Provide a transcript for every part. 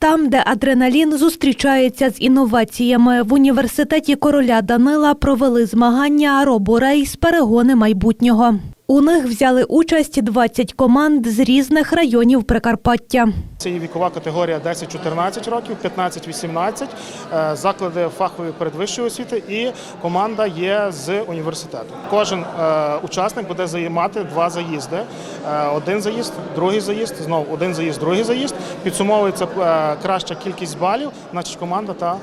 Там, де адреналін зустрічається з інноваціями, в університеті короля Данила провели змагання «Роборейс. Перегони майбутнього. У них взяли участь 20 команд з різних районів Прикарпаття. Це є вікова категорія 10-14 років, 15-18, е, заклади фахової передвищої освіти і команда є з університету. Кожен е, учасник буде займати два заїзди. Е, Один заїзд, другий заїзд, знову один заїзд, другий заїзд. Підсумовується краща кількість балів, значить команда та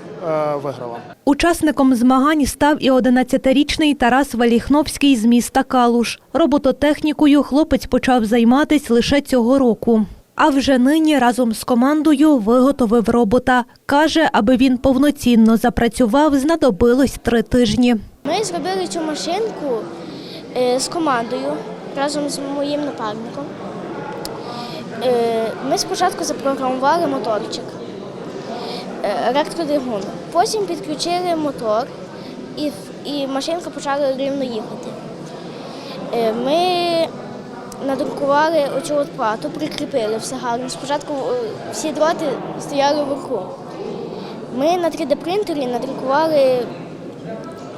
виграла. Учасником змагань став і 11-річний Тарас Валіхновський з міста Калуш. Робототехнікою хлопець почав займатись лише цього року. А вже нині разом з командою виготовив робота. Каже, аби він повноцінно запрацював, знадобилось три тижні. Ми зробили цю машинку е, з командою разом з моїм напарником. Е, Ми спочатку запрограмували моторчик е, електродвигун. Потім підключили мотор і машинка почала рівно їхати. Е, Ми надрукували оцю от плату, прикріпили все гарно. Спочатку е, всі дроти стояли вверху. Ми на 3D принтері надрукували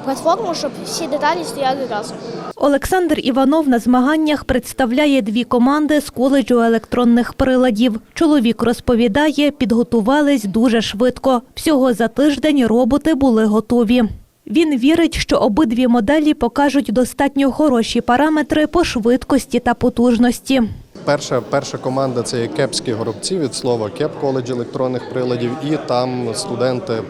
платформу, щоб всі деталі стояли разом. Олександр Іванов на змаганнях представляє дві команди з коледжу електронних приладів. Чоловік розповідає, підготувались дуже швидко. Всього за тиждень роботи були готові. Він вірить, що обидві моделі покажуть достатньо хороші параметри по швидкості та потужності. Перша, перша команда це кепські горобці від слова кеп коледж електронних приладів, і там студенти е,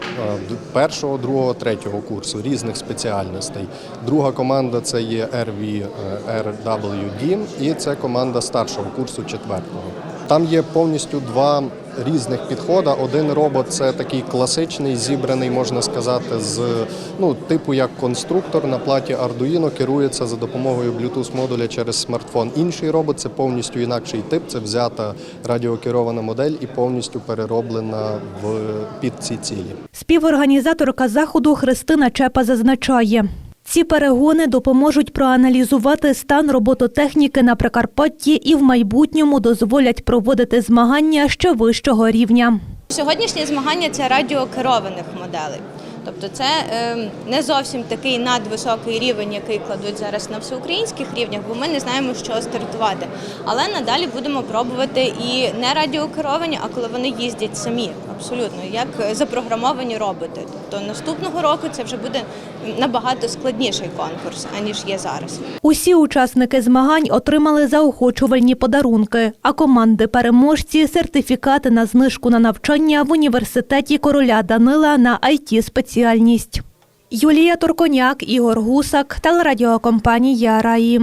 першого, другого, третього курсу різних спеціальностей. Друга команда це є RV е, RWD, і це команда старшого курсу четвертого. Там є повністю два різних підходи. Один робот це такий класичний, зібраний, можна сказати, з ну, типу як конструктор на платі Arduino керується за допомогою Bluetooth модуля через смартфон. Інший робот це повністю інакший тип. Це взята радіокерована модель і повністю перероблена в під ці цілі. Співорганізаторка заходу Христина Чепа зазначає. Ці перегони допоможуть проаналізувати стан робототехніки на Прикарпатті і в майбутньому дозволять проводити змагання ще вищого рівня. Сьогоднішні змагання це радіокерованих моделей. Тобто це е, не зовсім такий надвисокий рівень, який кладуть зараз на всеукраїнських рівнях, бо ми не знаємо, чого стартувати. Але надалі будемо пробувати і не радіокеровані, а коли вони їздять самі, абсолютно, як запрограмовані роботи. Тобто наступного року це вже буде набагато складніший конкурс, аніж є зараз. Усі учасники змагань отримали заохочувальні подарунки, а команди переможці сертифікати на знижку на навчання в університеті короля Данила на it спеціальність. Юлія Турконяк, Ігор Гусак, телерадіокомпанія Раї.